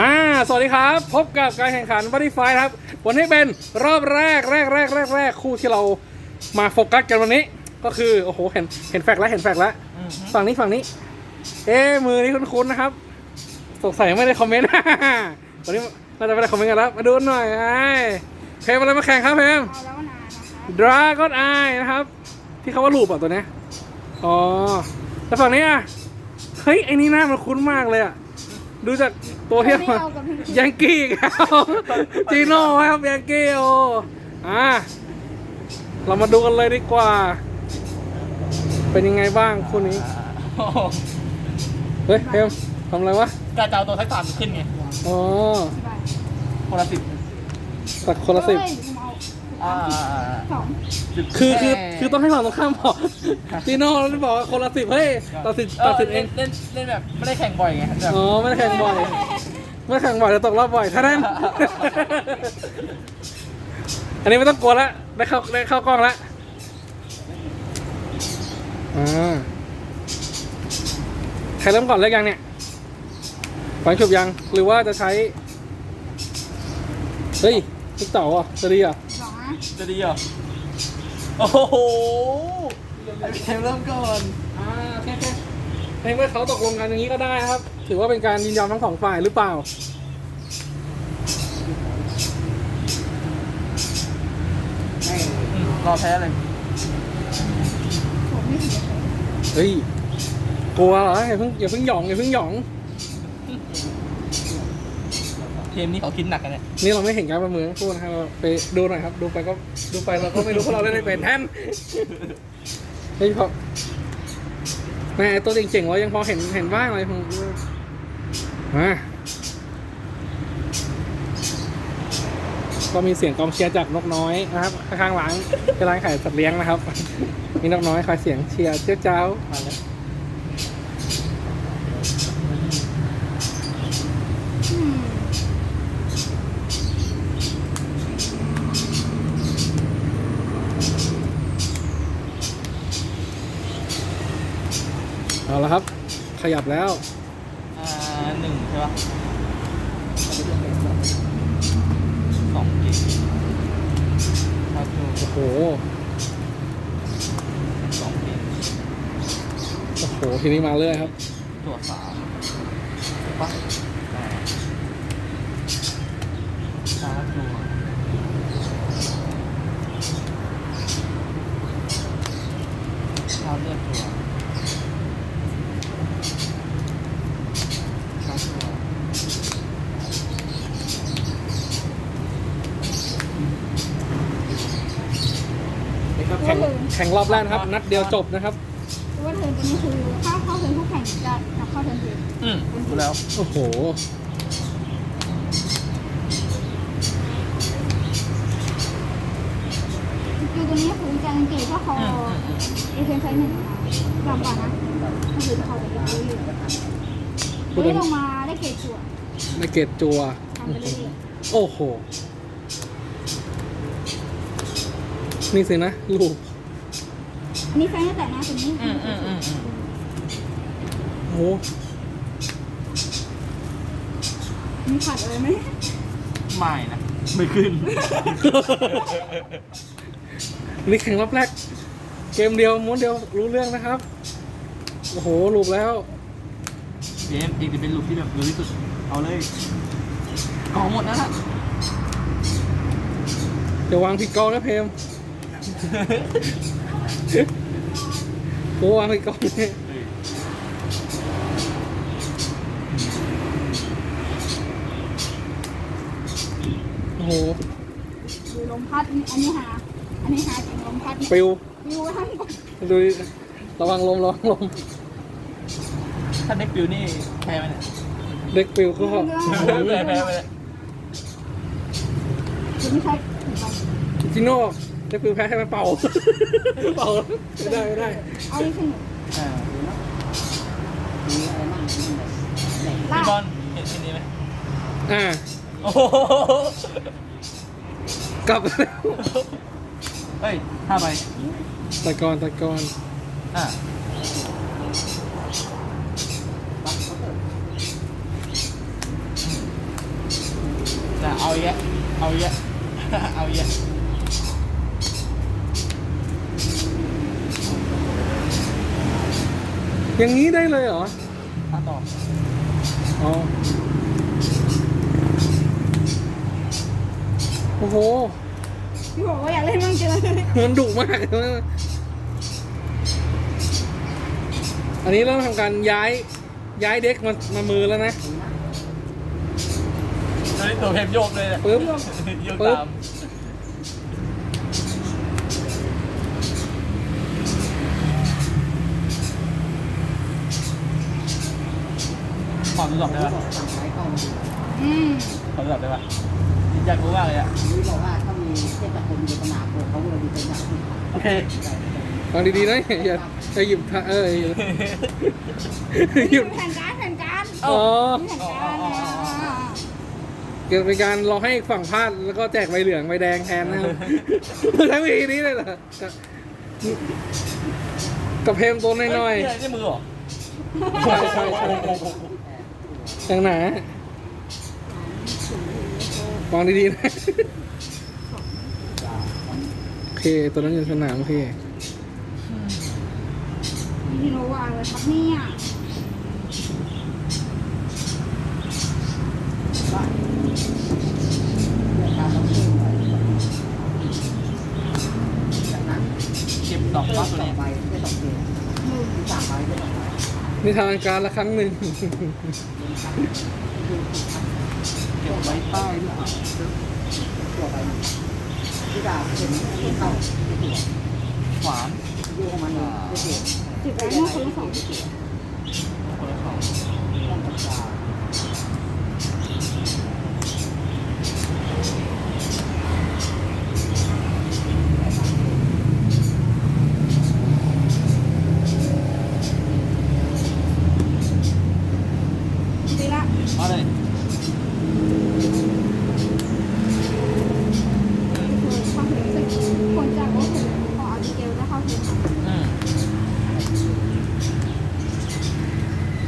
อ่า สวัสดีครับ พบกับการแข่งขันบัตตี้ไฟครับ วันนี้เป็นรอบแรกแรกแรกแรกแรกคู่ที่เรามาโฟกัสกันวันนี้ ก็คือ โอ้โห เห็นเห็นแฟกแล้วเห็นแฟกแล้ว ฝั่งนี้ฝั่งนี้ เอ๊ะมือนี้คุ้นๆนะครับ สงสัยไม่ได้คอมเมนต์ วันนี้น่าจะไม่ได้คอมเมนต์กันแล้ว มาดูหน่อยไอ้เพลมอะไรมาแข่งครับเพลมเอาแล้วนานนะคะดราก้อนไอนะครับ ที่เขาว่าลูปอะตัวเนี้ยอ๋อแล้วฝั่งนี้อะเฮ้ยไอ้นี่หน้ามันคุ้นมากเลยอะ ดูจากตัวที่ไม่มาเอากับพี่ยังกี้ครับจีโน่ครับยังกี้โออะเรามาดูกันเลยดีกว่า เป็นยังไงบ้างคู่นี้เฮ้ยเพลมทำอะไรวะการจะเอาตัวทักษะมันขึ้นไงอ๋อ คนละสิบตัดคนละสิบ เฮ้ยเอาอ่าสองคือคือคือต้องให้ฝั่งตรงข้ามบอกจีโน่แล้วบอกว่าคนละสิบเฮ้ยตัดสินตัดสินเองเล่นเล่นแบบไม่ได้แข่งบ่อยไงแบบอ๋อไม่ได้แข่งบ่อยไม่ได้แข่งบ่อยแต่ตกรอบบ่อยท่านั้นอันนี้ไม่ต้องกลัวละได้เข้าได้เข้ากล้องละอ่าใครเริ่มก่อนเลือกยังเนี่ยฝังฉุบยังหรือว่าจะใช้เฮ้ยลูกเต๋าอะจะดีอะสองนะ จะดีเหรอ โอ้โห ไอพีเริ่มก่อน อ่าแค่แค่ในเมื่อเขาตกลงกันอย่างนี้ก็ได้นะครับ ถือว่าเป็นการยินยอมทั้งสองฝ่ายหรือเปล่า รอแพ้เลยผมไม่เสียเฮ้ย กลัวเหรออย่าเพิ่งอย่าเพิ่งหยองอย่าเพิ่งหยอง เกมนี้เขาคิดหนักกันเนี่ยนี่เราไม่เห็นการประเมินคู่นะครับเราไปดูหน่อยครับ ดูไปก็ดูไปเราก็ไม่รู้เพราะเราเล่นไม่เป็นแทนเฮ้ยพอแม่ตัวเจ๋งๆเรายังพอเห็นเห็นบ้างอะไรผมมาก็มีเสียงกองเชียร์จากนกน้อยนะครับข้างๆร้านเป็นร้านขายสัตว์เลี้ยงนะครับ มีนกน้อยคอยเสียงเชียร์เจ้าเจ้า มาเลย อืม เอาละครับ ขยับแล้ว อ่าหนึ่งใช่ปะสองเกมครับดูโอ้โห สองเกมโอ้โห ทีนี้มาเรื่อยครับ ตัวสามใช่ปะแปดชาร์จตัวชาร์จเลือดตัวชาร์จตัว แข่งแข่งรอบแรกนะครับ นัดเดียวจบนะครับคือว่าเทิร์นตัวนี้คือถ้าเข้าเทิร์นผู้แข่งจะจะเข้าเทิร์นเดียวอืมรู้แล้วโอ้โหคือตัวนี้คือจะสังเกตถ้าคออืมอืมอืมเอเทนไซหนึ่งลำก่อนนะก็คือเขาจะเรื่อยๆพูดเฮ้ได้ยลงมาได้เกรดจั่วในเกตจัว ทำไปเรื่อยโอ้โห นี่สินะ ลูก ๆอันนี้แฟนตั้งแต่หน้าตัวนี้อืมอืมอืมอืมโอ้โหมีขัดอะไรไหมไม่นะไม่ขึ้น นี่แข่งรอบแรก เกมเดียวม้วนเดียวรู้เรื่องนะครับ โอ้โหลูกแล้ว เกมเองจะเป็นลูกที่แบบเร็วที่สุด เอาเลยกองหมดแล้วล่ะเดี๋ยววางผิดกองนะเพม โอ้วางผิดกองเนี่ยโอ้โหดูลมพัดอันนี้หา อันนี้หาจริงลมพัดเนี่ยปิววิวทั้งหมดดูดิระวังลมระวังลมถ้าเด็กปิวนี่แพ้ไหมเนี่ยเด็กปิวก็แพ้แพ้ไปเลย คือไม่ใช่ถูกต้องจิโน่ เด็กปิวแพ้ใช่ไหมเป่า เป่าไม่ได้ไม่ได้เอานี่ขึ้นอ่าลาพี่บอลเห็นชิ้นนี้ไหมอ่าโอ้โหกลับแล้วเฮ้ยห้าใบตะกอนตะกอนอ่าอีกแล้วเอาอีกแล้วเอาอีกแล้ อย่างนี้ได้เลยเหรอถ้าต่ออ๋อโอ้โหพี่บอกว่าอยากเล่นมั่งจังเลยมันดุมากอันนี้เริ่มทำการย้ายย้ายเด็กมามามือแล้วนะตอนนี้ตัวเพมโยกเลยเนี่ยปึ๊บ โยกปึ๊บ ตาม ขอดูดอกได้ปะสั่งไว้เข้ามาดูอืมขอดูดอกได้ปะอยากรู้มากเลยอะนี่บอกว่าถ้ามีเทศกาลอยู่สนามโเขาเลยมีเป็นอย่างที่โอเคฟังดีๆนะอย่าอย่าหยิบท่าเอออย่าหยิบแผ่นการ์ดแผ่นการ์ดอ๋อแผ่นการ์ดอะเกิดเป็นการรอให้ฝั่งพลาดแล้วก็แจกใบเหลืองใบแดงแทนนะครับใช้วิธีนี้เลยเหรอกับเพมตัวน้อยเฮ้นี่นี่มือเหรอๆใช่ใช่ใช่อ ย่างหนาฟังดีๆนะโอเค ตัวนั้นอยู่สนามโอเคพี่โนว่าอะไรครับเนี่ยเรื่องการต้องเชื่อมไปจากนั้นเก็บดอกก็ฟ้าต่ตัวอนี้ไปได้สองเกมที่สามใบได้สองใบนิทานการละครั้งหนึ่ง เก็บไว้ใต้ด้วยตัวใบที่ดาบเห็นที่เข้าวขวานยูของมันได้เกมสิบไว้เมื่อคนละสองคนละสอง ต้องจับตา ดีละ เอาเลย คือความเห็นสึกคนจากว่าคือของอาบิเกลจะเข้าทีมค่ะ อืม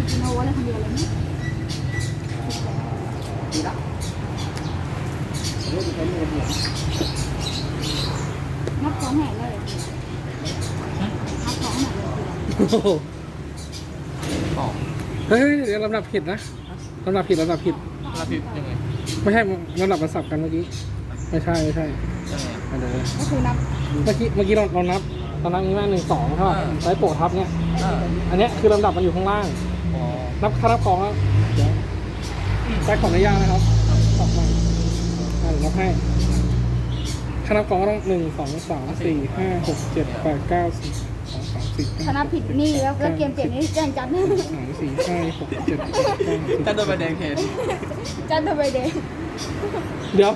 พี่โนว่าอะไรคนเดียวเลยนี่ ดีละเรื่องที่เป็ นเรื่องเดียวนับสองแห่เลยนับสองแห่เลยโอ้โหต่อเฮ้ยเดี๋ยวลำดับผิดนะลำดับผิดลำดับผิดรับผิดยังไงไม่ใช่ลำดับมาสับกันเมื่อกี้ ไม่ใช่ไม่ใช่ยังไงอันเดี๋ยวก็คือนับเมื่อกี้เมื่อกี้เราเรานับเรานับนี้ว่าหนึ่งสองใช่ป่ะอ่า ไว้โปะทับเนี่ย อ่าอันเนี้ยคือลำดับมันอยู่ข้างล่าง อ๋อนับค่านับกองแล้วเดี๋ยว แจ็คขออนุญาตนะครับขอบมาอ่าเดี๋ยวนับให้ค่านับกองก็ต้องหนึ่งสองสามสี่ห้าหกเจ็ดแปดเก้าสิบสองสามสี่ถ้านับผิดนี่แล้วแล้วเกมเปลี่ยนนี่แจ้งจัด สามสี่ห้าหกเจ็ดแปดเก้าสิบ ถ้าโดนใบแดงเทนจัดทำไมเด็กเดี๋ยว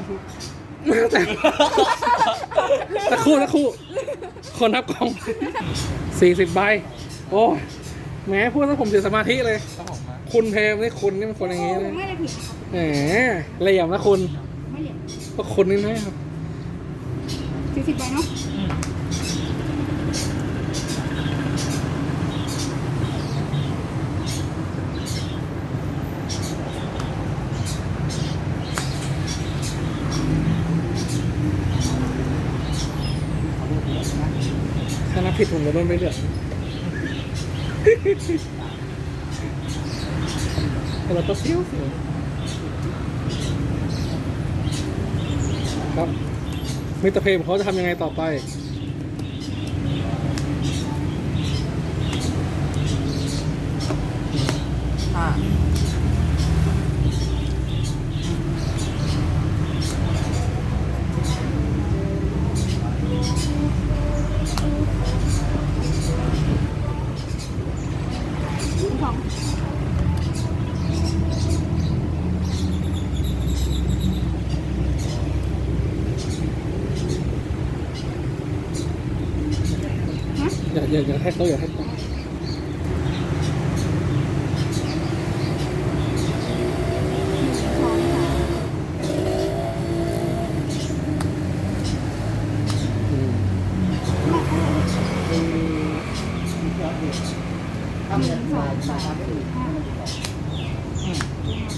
แต่ตะครู่ตะครู่ คนนับกองสี่สิบใบ โอ้ยแหมพูดแล้วผมเสียสมาธิเลย ต้องออกมา คุณเพมนี่คุณนี่มันคนอย่างนี้เลยไม่ได้ผิดนะครับแหมเหลี่ยมนะคุณไม่เหลี่ยมก็คนนี่นะครับสี่สิบใบเนาะอืมถ้านับผิดผมจะโดนไปเหลือง แต่เราก็เสียวสียวครับมิตรเพมเขาจะทำยังไงต่อไป อ่า ฮะอย่าอย่าอย่าให้เขาอย่าให้เขา สองสาม อืม ถ้ามีสายสายไม่ดี ห้า อืม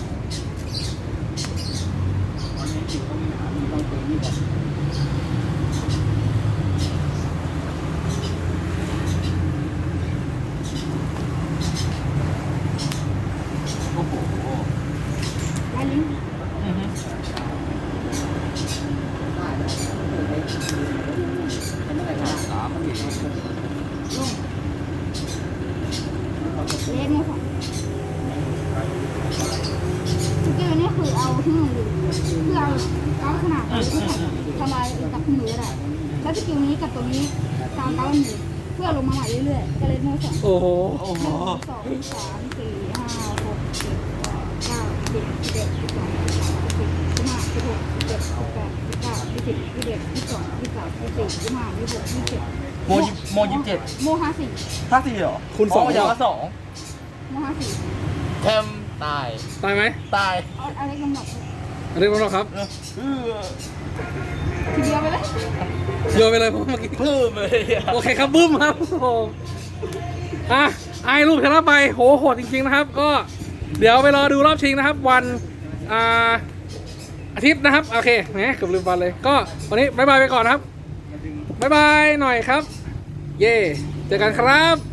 วันนี้จิ๋วต้อง ลิงก์ อือฮึ ได้แล้วเปิดไปเป็นอะไรนะ สามสี่ ลงเลสโมสองสกิลนี่คือเอาที่มือเพื่อเอาเอาขนาดนี้ที่ทำลายกับมือได้ แล้วสกิลนี้กับตัวนี้ตามเก้าหนึ่งเพื่อลง มาใหม่เรื่อยๆก็เลยโมสองโอ้โหโอ้หโหนึ่งสองสามสี่ห้าหกเจ็ดแปดเก้าสิบสิบเอ็ดสิบสองสิบสามสิบสี่สิบห้าสิบหกสิบเจ็ดสิบแปดสิบเก้ายี่สิบยี่สิบเอ็ดยี่สิบสองยี่สิบสามยี่สิบสี่ยี่สิบห้ายี่สิบหกยี่สิบเจ็ดโมยิโมยิบเจ็ดโมห้าสี่ห้าสี่เหรอคูณสองอย่างละสองโมห้าสี่แทมตาย ตายไหมตายเอาอะไรกำหนด เรียบร้อยครับ เออ โยนไปเลยเพราะเมื่อกี้เพิ่มเลยอะโอเคครับบึ้มครับโอ้โหอะไอรูปชนะไปโหโหดจริงๆนะครับ ก็เดี๋ยวไปรอดูรอบชิงนะครับ วันอ่าอาทิตย์นะครับ โอเคแหมเกือบลืมวันเลย ก็วันนี้บายบายไปก่อนนะครับบายบายหน่อยครับ เย่เจอกันครับ